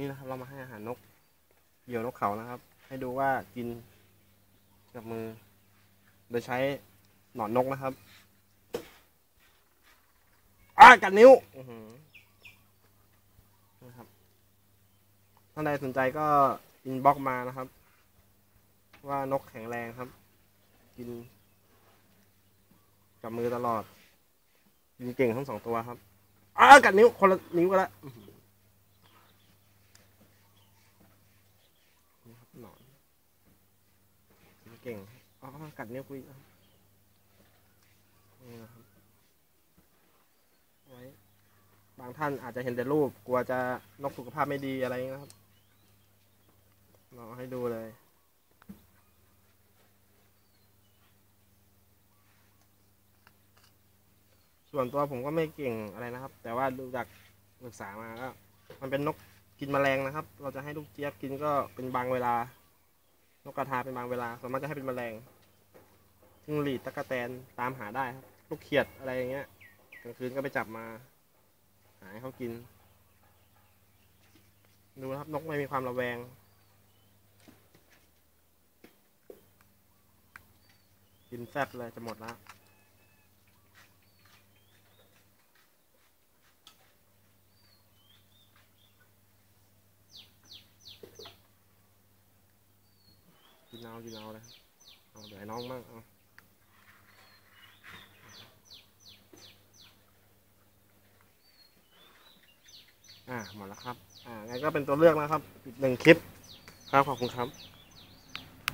นี่นะครับ เรามาให้อาหารนก เหยี่ยวนกเขานะครับ ให้ดูว่ากินกับมือ โดยใช้หนอนนกนะครับอ้ากัดนิ้วนะครับท่านใดสนใจก็อินบ็อกมานะครับ ว่านกแข็งแรงครับ กิน กับมือตลอดกินเก่งทั้งสองตัวครับอ้ากัดนิ้วคนละนิ้วกันละอื้อ หนอนเก่งอ๋อกัดนิ้วกูอีกแล้วนี่นะครับไว้บางท่านอาจจะเห็นแต่รูป กลัวจะนกสุขภาพไม่ดีอะไรนะครับเราให้ดูเลยส่วนตัวผมก็ไม่เก่งอะไรนะครับ แต่ว่าดูจากศึกษามาก็มันเป็นนก กินแมลงนะครับ เราจะให้ลูกเจี๊ยบกินก็เป็นบางเวลา นกกระทาเป็นบางเวลาส่วนมากจะให้เป็นแมลงจิ้งหรีดตะกะแตนตามหาได้ครับลูกเขียดอะไรอย่างเงี้ยกลางคืนก็ไปจับมา หาให้เขากิน ดูนะครับนกไม่มีความระแวงกินแซ่บเลยจะหมดแล้ว นเอากินเอาเลยเอาเดี๋ยวให้น้องมั่งเอาอ่าหมดแล้วครับ อ่างั้นก็เป็นตัวเลือกนะครับ ปิดหนึ่งคลิป ครับ ขอบคุณครับ